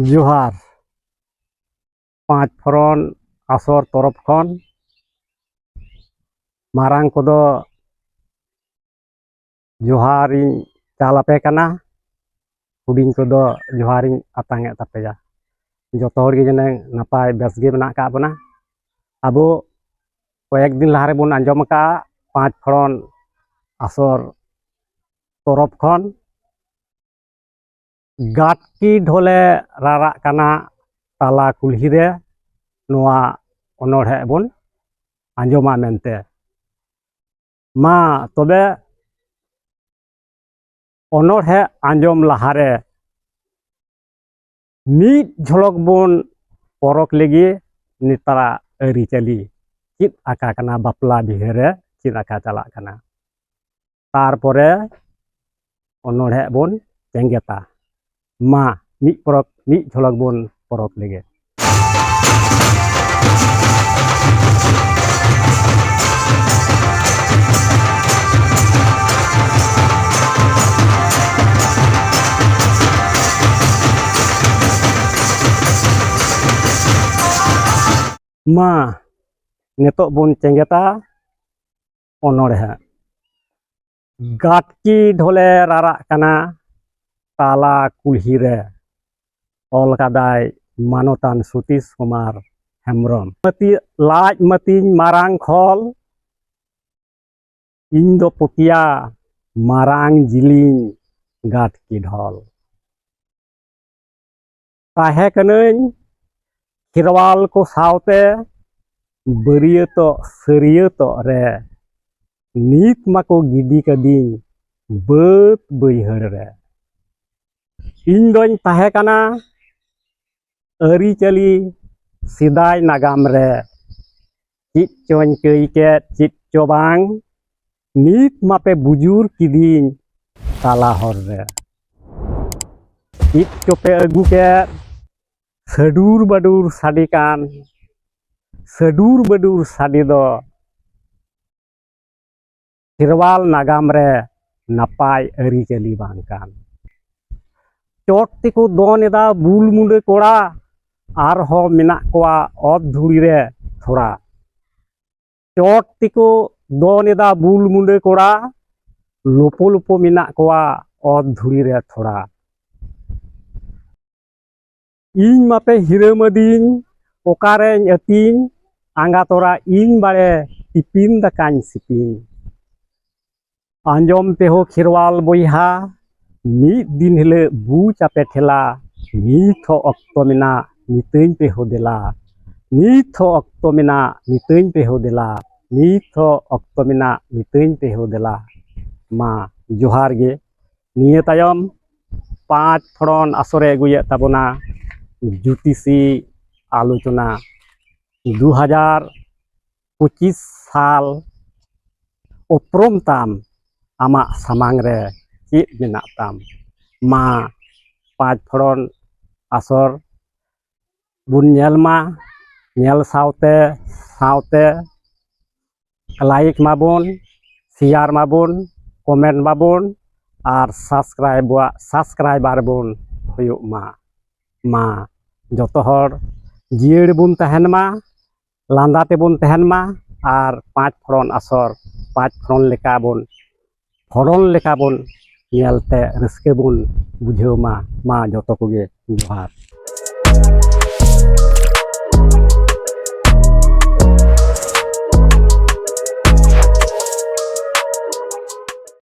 Johar, Pat Asor Toropkon, Marang Kodo, Joharin Calapekana, Udin Kodo, Joharin Atangnya Tapeja, Jotor Gijeneng, Napai Basgi Menak Kapana, Abu, Koyek Din pun Anjomeka, Pat Peron, Asor Toropkon, ᱜᱟᱴᱠᱤ ᱰᱷᱚᱞᱮ ᱨᱟᱨᱟᱜ ᱠᱟᱱᱟ ᱛᱟᱞᱟ ᱠᱩᱞᱦᱤ ᱨᱮ ᱱᱚᱣᱟ ᱚᱱᱚᱬᱦᱮ ᱵᱚᱱ ᱟᱸᱡᱚᱢᱟ ᱢᱮᱱᱛᱮ ᱢᱟ ᱛᱚᱵᱮ ᱚᱱᱚᱬᱦᱮ ᱟᱸᱡᱚᱢ ᱞᱟᱦᱟᱨᱮ ᱢᱤᱫ ᱡᱷᱚᱞᱚᱠ ᱵᱚᱱ ᱯᱚᱨᱚᱠ ᱞᱮᱜᱮ ᱱᱮᱛᱟᱨᱟᱜ ᱟᱹᱨᱤᱪᱟᱹᱞᱤ ᱪᱮᱫ ᱟᱠᱟ ᱠᱟᱱᱟ ᱵᱟᱯᱞᱟ ᱵᱤᱦᱟᱹᱨᱮ ᱪᱮᱫ ᱟᱠᱟ ᱪᱟᱞᱟᱜ ᱠᱟᱱᱟ ᱛᱟᱨᱯᱚᱨᱮ ᱚᱱᱚᱬᱦᱮ ᱵᱚᱱ ᱡᱮᱸᱜᱮᱛᱟ ᱢᱟ ᱢᱤᱫ ᱯᱚᱨᱚᱵᱽ ᱢᱤᱫ ᱡᱷᱚᱞᱚᱠ ᱵᱚᱱ ᱯᱚᱨᱚᱵᱽ ᱞᱮᱜᱮ ᱢᱟ ᱱᱤᱛᱚᱜ ᱵᱚᱱ ᱪᱮᱸᱜᱮᱛᱟ ᱚᱱᱚᱲᱦᱮ ᱜᱟᱴᱠᱤ ᱰᱷᱚᱞᱮ ᱨᱟᱨᱟᱜ ᱠᱟᱱᱟ তালা কুলহিরে অলকাদায় মানতান সুতিস কুমার হেমব্রম মাতি লাজ মাতিন মারাং খল ইন দো পতিয়া মারাং জিলিং গাটকি ঢল তাহে কানৈ খিরওয়াল কো সাউতে বারিয়ত সরিয়ত রে নিত মাকো গিডি কাদিন বাত বৈহড় রে आरीचाली सदा नागाम चित चो कईके चित चो नित बुजूर किदीन ताला हर रे चित चोपे अगूके सडूर बडूर साडी कान सडूर बडूर साडी दो सिरवाल नागाम नपाय आरीचाली बांग ᱪᱚᱴ ᱛᱮᱠᱚ ᱫᱚᱱ ᱮᱫᱟ ᱵᱩᱞ ᱢᱩᱸᱰᱟᱹ ᱠᱚᱲᱟ ᱟᱨᱦᱚᱸ ᱢᱮᱱᱟᱜ ᱠᱚᱣᱟ ᱚᱛ ᱫᱷᱩᱲᱤ ᱨᱮ ᱛᱷᱚᱲᱟ ᱪᱚᱴ ᱛᱮᱠᱚ ᱫᱚᱱ ᱮᱫᱟ ᱵᱩᱞ ᱢᱩᱸᱰᱟᱹ ᱠᱚᱲᱟ ᱞᱳᱯᱳ ᱞᱳᱯᱳ ᱢᱮᱱᱟᱜ ᱠᱚᱣᱟ ᱚᱛ ᱫᱷᱩᱲᱤ ᱨᱮ ᱛᱷᱚᱲᱟ ᱤᱧ ᱢᱟᱯᱮ ᱦᱤᱨᱟᱹᱢᱟᱫᱤᱧ ᱚᱠᱟᱨᱮᱧ ᱟᱹᱛᱤᱧ ᱟᱸᱜᱟ ᱛᱚᱨᱟ ᱤᱧ ᱵᱟᱲᱮ ᱴᱤᱯᱤᱱ ᱫᱟᱠᱟᱧ ᱥᱤᱯᱤᱧ ᱟᱸᱡᱚᱢ ᱛᱮᱦᱚᱸ ᱠᱷᱮᱨᱣᱟᱞ ᱵᱚᱭᱦᱟ ᱢᱤᱫ ᱫᱤᱱ ᱦᱤᱞᱳᱜ ᱵᱩᱡᱽ ᱟᱯᱮ ᱴᱷᱮᱞᱟ ᱱᱤᱛ ᱦᱚᱸ ᱚᱠᱛᱚ ᱢᱮᱱᱟᱜ ᱱᱤᱛᱟᱹᱧ ᱯᱮ ᱦᱳᱫᱮᱞᱟ ᱱᱤᱛ ᱦᱚᱸ ᱚᱠᱛᱚ ᱢᱮᱱᱟᱜ ᱱᱤᱛᱟᱹᱧ ᱯᱮ ᱦᱳᱫᱮᱞᱟ ᱱᱤᱛ ᱦᱚᱸ ᱚᱠᱛᱚ ᱢᱮᱱᱟᱜ ᱱᱤᱛᱟᱹᱧ ᱯᱮ ᱦᱳᱫᱮᱞᱟ ᱢᱟ ᱡᱚᱦᱟᱨ ᱜᱮ ᱱᱤᱭᱟᱹ ᱛᱟᱭᱚᱢ ᱯᱟᱸᱪ ᱯᱷᱚᱲᱚᱱ ᱟᱥᱚᱨᱮ ᱟᱹᱜᱩᱭᱮᱫ ᱛᱟᱵᱚᱱᱟ ᱡᱩᱛᱤᱥᱤ আলোচনা দু হাজার পঁচিশ সাল অপ্রমতাম আমার সামাং রে ᱪᱮᱫ ᱢᱮᱱᱟᱜ ᱛᱟᱢ ᱢᱟ ᱯᱟᱸᱪ ᱯᱷᱚᱲᱚᱱ ᱟᱥᱚᱨ ᱵᱚᱱ ᱧᱮᱞ ᱢᱟ ᱧᱮᱞ ᱥᱟᱶᱛᱮ ᱥᱟᱶᱛᱮ লাইক মাবুন শেয়ার মাবুন কমেন্ট মাবুন আর সাবস্ক্রাইব সাবস্ক্রাইবার বন হয়ে মা মা যত হর জিয়াড় বন তাহেন মা লান্দা তেবন তাহেন মা আর পাঁচ ফড়ন আসর পাঁচ ফড়ন লেখা বন ফড়ন লেখা বন ᱧᱮᱞᱛᱮ ᱨᱟᱹᱥᱠᱟᱹ ᱵᱚᱱ ᱵᱩᱡᱷᱟᱹᱣ ᱢᱟ ᱢᱟ ᱡᱚᱛᱚ ᱠᱚᱜᱮ ᱡᱚᱦᱟᱨ